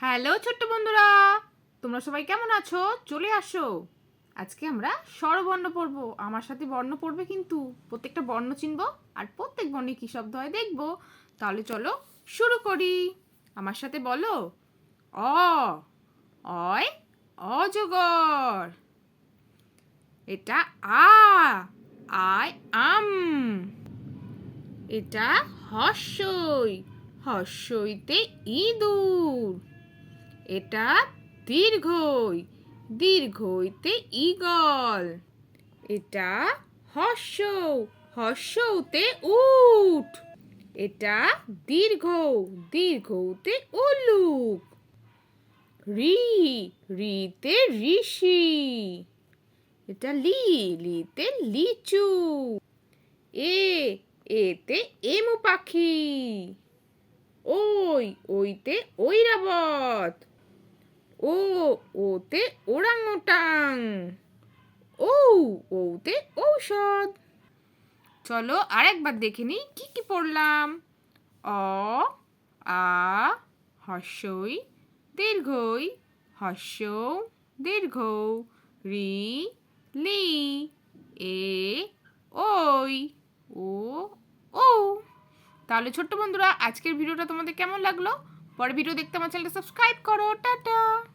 Hello ছোট্ট বন্ধুরা, তোমরা সবাই কেমন আছো? চলে আসো। আজকে আমরা স্বরবর্ণ পড়ব। আমার সাথে বর্ণ পড়বে কিন্তু, প্রত্যেকটা বর্ণ চিনব আর প্রত্যেক বর্ণে কী শব্দ হয় দেখব। তাহলে চলো শুরু করি। আমার সাথে বলো, অ, অয়, অজগর। এটা আ, আয়, আম। এটা হর্ষই, হর্ষইতে ইঁদুর। এটা দীর্ঘই, দীর্ঘইতে ঈগল। এটা হর্ষ, হর্ষতে উট। এটা দীর্ঘ দীর্ঘতে উলুক। রি, রিতে ঋষি। এটা লি, লিতে লিচু। এ, এতে এমু পাখি। ওই, ওইতে ঐরাবত। ওতে ওরাংওটাং ও ওতে ঔষধ। চলো আরেকবার দেখে নিই, কি কি পড়লাম? অ, আ, হর্ষই, দীর্ঘই হর্ষ দীর্ঘ রি, লি, এ, ওই, ও ও তাহলে ছোট্ট বন্ধুরা, আজকের ভিডিওটা তোমাদের কেমন লাগল? পরে ভিডিও দেখতে আমার চ্যানেলটা সাবস্ক্রাইব করো, টাটা।